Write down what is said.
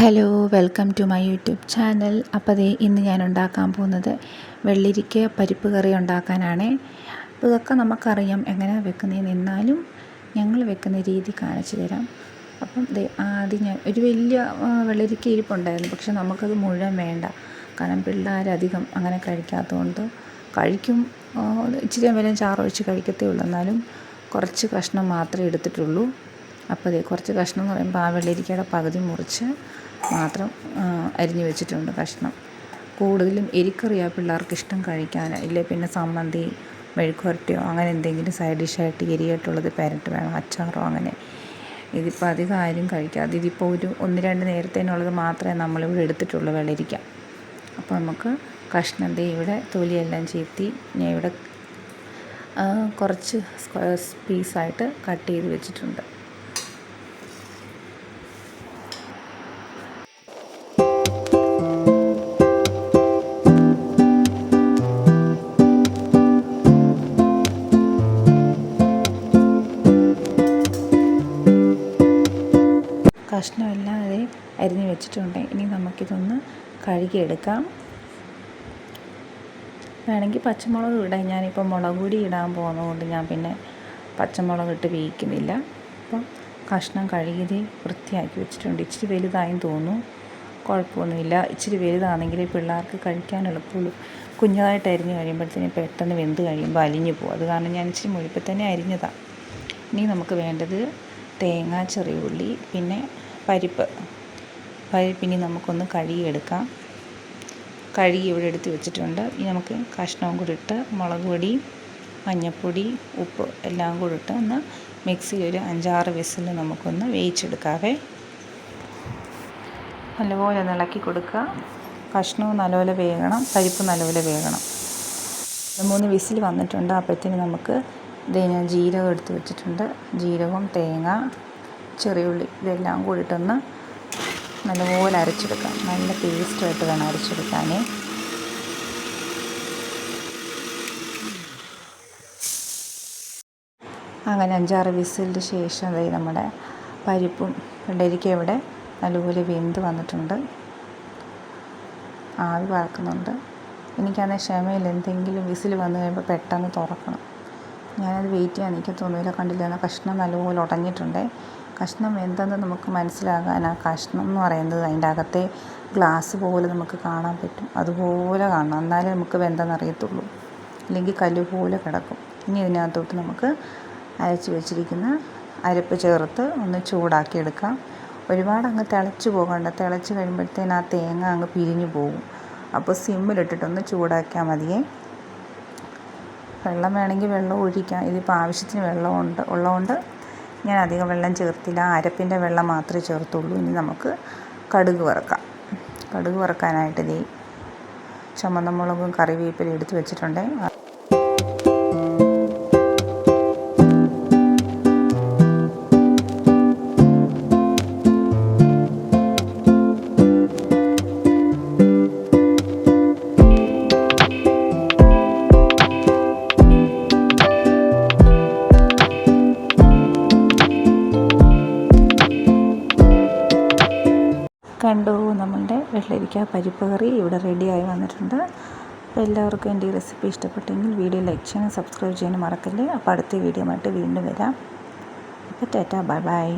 Hello welcome to my YouTube channel. അപ്പോൾ അതേ ഇന്ന് ഞാൻ ഉണ്ടാക്കാൻ പോകുന്നത് വെള്ളിരിക്ക പരിപ്പ് കറി ഉണ്ടാക്കാനാണ്. ഇതൊക്കെ നമുക്കറിയാം എങ്ങനെ വെക്കുന്നതെന്ന് എന്നാലും ഞങ്ങൾ വെക്കുന്ന രീതി കാണിച്ചു തരാം. അപ്പം ആദ്യം ഞാൻ ഒരു വലിയ വെള്ളരിക്ക ഇരിപ്പുണ്ടായിരുന്നു. പക്ഷെ നമുക്കത് മുഴുവൻ വേണ്ട. കാരണം പിള്ളേരധികം അങ്ങനെ കഴിക്കാത്തതുകൊണ്ട് കഴിക്കും. ഇച്ചിരി വല്ലതും ചാറൊഴിച്ച് കഴിക്കത്തേ ഉള്ളൂ. എന്നാലും കുറച്ച് കഷ്ണം മാത്രമേ എടുത്തിട്ടുള്ളൂ. അപ്പോൾ ദേ കുറച്ച് കഷ്ണം എന്ന് പറയുമ്പോൾ ആ വെള്ളരിക്കയുടെ പകുതി മുറിച്ച് മാത്രം അരിഞ്ഞു വെച്ചിട്ടുണ്ട് കഷ്ണം. കൂടുതലും എരിക്കറിയാ പിള്ളേർക്ക് ഇഷ്ടം കഴിക്കാൻ. ഇല്ലേ പിന്നെ സമ്മന്തി മെഴുക്കുരട്ടിയോ അങ്ങനെ എന്തെങ്കിലും സൈഡ് ഡിഷായിട്ട് എരിയായിട്ടുള്ളത് പെരട്ട് വേണം അച്ചാറോ അങ്ങനെ. ഇതിപ്പോൾ അധികം ആരും കഴിക്കാതെ ഇതിപ്പോൾ ഒരു ഒന്ന് രണ്ട് നേരത്തേനുള്ളത് മാത്രമേ നമ്മളിവിടെ എടുത്തിട്ടുള്ളൂ വെള്ളരിക്ക. അപ്പോൾ നമുക്ക് കഷ്ണം ദേ ഇവിടെ തൊലിയെല്ലാം ചേർത്തി ഞാൻ ഇവിടെ കുറച്ച് സ്ക്വയർ പീസായിട്ട് കട്ട് ചെയ്ത് വെച്ചിട്ടുണ്ട്. അതേ അരിഞ്ഞ് വെച്ചിട്ടുണ്ട്. ഇനി നമുക്കിതൊന്ന് കഴുകിയെടുക്കാം. വേണമെങ്കിൽ പച്ചമുളക് ഇടാം. ഞാനിപ്പോൾ മുളക് പൊടി ഇടാൻ പോകുന്നതുകൊണ്ട് ഞാൻ പിന്നെ പച്ചമുളക് ഇട്ട് വേവിക്കുന്നില്ല. അപ്പം കഷ്ണം കഴുകിയത് വൃത്തിയാക്കി വെച്ചിട്ടുണ്ട്. ഇച്ചിരി വലുതായും തോന്നുന്നു. കുഴപ്പമൊന്നുമില്ല. ഇച്ചിരി വലുതാണെങ്കിൽ പിള്ളേർക്ക് കഴിക്കാൻ എളുപ്പമുള്ളൂ. കുഞ്ഞതായിട്ട് അരിഞ്ഞ് കഴിയുമ്പോഴത്തേന് പെട്ടെന്ന് വെന്ത് കഴിയുമ്പോൾ അലിഞ്ഞു പോകും. അത് കാരണം ഞാൻ ഇച്ചിരി മുഴുപ്പിൽ തന്നെ അരിഞ്ഞതാണ് ഇനി നമുക്ക് വേണ്ടത് തേങ്ങ ചെറിയ ഉള്ളി പിന്നെ പരിപ്പ്. പരിപ്പിനി നമുക്കൊന്ന് കഴുകിയെടുക്കാം. കഴുകി ഇവിടെ എടുത്ത് വെച്ചിട്ടുണ്ട്. ഇനി നമുക്ക് കഷ്ണവും കൂടി ഇട്ട് മുളക് പൊടി മഞ്ഞൾപ്പൊടി ഉപ്പ് എല്ലാം കൂടി ഇട്ട് ഒന്ന് മിക്സിയിൽ ഒരു അഞ്ചാറ് വിസിൽ നമുക്കൊന്ന് വേവിച്ചെടുക്കാവേ. നല്ലപോലെ ഒന്ന് ഇളക്കി കൊടുക്കുക. കഷ്ണവും നല്ലപോലെ വേകണം. പരിപ്പ് നല്ലപോലെ വേകണം. മൂന്ന് വിസിൽ വന്നിട്ടുണ്ട്. അപ്പോഴത്തേന് നമുക്ക് ജീരകം എടുത്ത് വെച്ചിട്ടുണ്ട്. ജീരകവും തേങ്ങ. ചെറിയുള്ളി ഇതെല്ലാം കൂടിയിട്ടൊന്ന് നല്ലപോലെ അരച്ചെടുക്കാം. നല്ല പേസ്റ്റായിട്ട് വേണം അരച്ചെടുക്കാനേ. അങ്ങനെ അഞ്ചാറ് വിസിലിന് ശേഷം അതായത് നമ്മുടെ പരിപ്പും വെള്ളരിക്ക ഇവിടെ നല്ലപോലെ വെന്ത് വന്നിട്ടുണ്ട്. ആവി പറക്കുന്നുണ്ട് എനിക്കാണെങ്കിൽ ക്ഷമയിൽ എന്തെങ്കിലും വിസിൽ വന്നു കഴിയുമ്പോൾ പെട്ടെന്ന് തുറക്കണം. ഞാനത് വെയിറ്റ് ചെയ്യാൻ എനിക്ക് തോന്നിയില്ല കണ്ടില്ല കഷ്ണം നല്ലപോലെ ഉടഞ്ഞിട്ടുണ്ട്. കഷ്ണം എന്തെന്ന് നമുക്ക് മനസ്സിലാകാൻ ആ കഷ്ണം എന്ന് പറയുന്നത് അതിന്റെ അകത്തെ ഗ്ലാസ് പോലെ നമുക്ക് കാണാൻ പറ്റും. അതുപോലെ കാണണം. എന്നാലേ നമുക്ക് വെന്തെന്ന് അറിയത്തുള്ളൂ. അല്ലെങ്കിൽ കല്ല് പോലെ കിടക്കും. ഇനി ഇതിനകത്തോട്ട് നമുക്ക് അരച്ച് വെച്ചിരിക്കുന്ന അരപ്പ് ചേർത്ത് ഒന്ന് ചൂടാക്കി എടുക്കാം. ഒരുപാട് അങ്ങ് തിളച്ച് പോകണ്ട തിളച്ച് കഴിയുമ്പോഴത്തേന് ആ തേങ്ങ അങ്ങ് പിരിഞ്ഞു പോകും. അപ്പോൾ സിമ്മിലിട്ടിട്ടൊന്ന് ചൂടാക്കിയാൽ മതിയേ. വെള്ളം വേണമെങ്കിൽ വെള്ളം ഒഴിക്കാം. ഇതിപ്പോൾ ആവശ്യത്തിന് വെള്ളമുണ്ട് ഉള്ളതുകൊണ്ട് ഞാൻ അധികം വെള്ളം ചേർത്തില്ല. അരപ്പിന്റെ വെള്ളം മാത്രമേ ചേർത്തുള്ളൂ. ഇനി നമുക്ക് കടുക് വറുക്കാം. കടുക് വറുക്കാനായിട്ട് ഇതേ ചുമന്ന മുളകും കറിവേപ്പിലയും എടുത്ത് വെച്ചിട്ടുണ്ട്. കണ്ടു നമ്മളുടെ വെള്ളരിക്ക പരിപ്പ് കറി ഇവിടെ റെഡിയായി വന്നിട്ടുണ്ട്. അപ്പോൾ എല്ലാവർക്കും എന്റെ ഈ റെസിപ്പി ഇഷ്ടപ്പെട്ടെങ്കിൽ വീഡിയോ ലൈക്ക് ചെയ്യാനും സബ്സ്ക്രൈബ് ചെയ്യാനും മറക്കല്ലേ. അപ്പോൾ അടുത്ത വീഡിയോ ആയിട്ട് വീണ്ടും വരാം. അപ്പോൾ ടാറ്റ ബൈ ബൈ